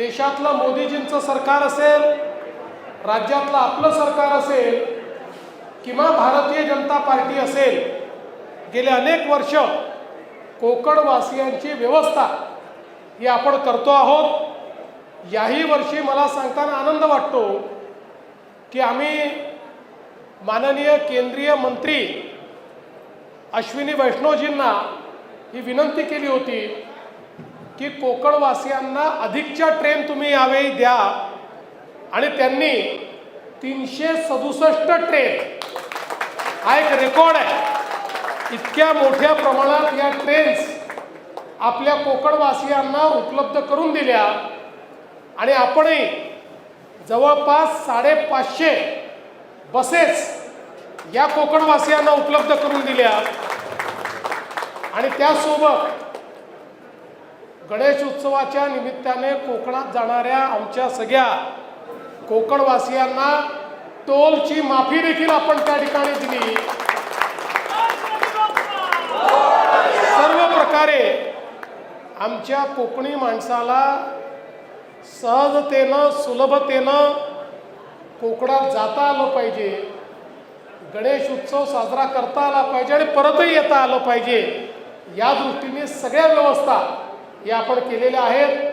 देशातलं मोदीजींचं सरकार असेल राज्यातलं आपलं सरकार असेल किंवा भारतीय जनता पार्टी असेल गेले अनेक वर्ष कोकणवासियांची व्यवस्था ही आपण करतो आहोत. याही वर्षी मला सांगताना आनंद वाटतो की आम्ही माननीय केंद्रीय मंत्री अश्विनी वैष्णवजींना ही विनंती केली होती की कोकणवासियांना अधिकच्या ट्रेन तुम्ही यावेळी द्या. आणि त्यांनी तीनशे सदुसष्ट ट्रेन हा एक रेकॉर्ड आहे. इतक्या मोठ्या प्रमाणात या ट्रेन्स आपल्या कोकणवासियांना उपलब्ध करून दिल्या. आणि आपणही जवळपास साडेपाचशे बसेस या कोकणवासियांना उपलब्ध करून दिल्या. आणि त्यासोबत गणेश उत्सवाच्या निमित्ताने कोकणात जाणाऱ्या आमच्या सगळ्या कोकणवासियांना टोलची माफी देखील आपण त्या ठिकाणी दिली. सर्व प्रकारे आमच्या कोकणी माणसाला सहजतेनं सुलभतेनं कोकणात जाता आलं पाहिजे. गणेश उत्सव साजरा करता आला पाहिजे आणि परतही येता आलं पाहिजे. या दृष्टीने सगळ्या व्यवस्था या आपण केलेले आहेत.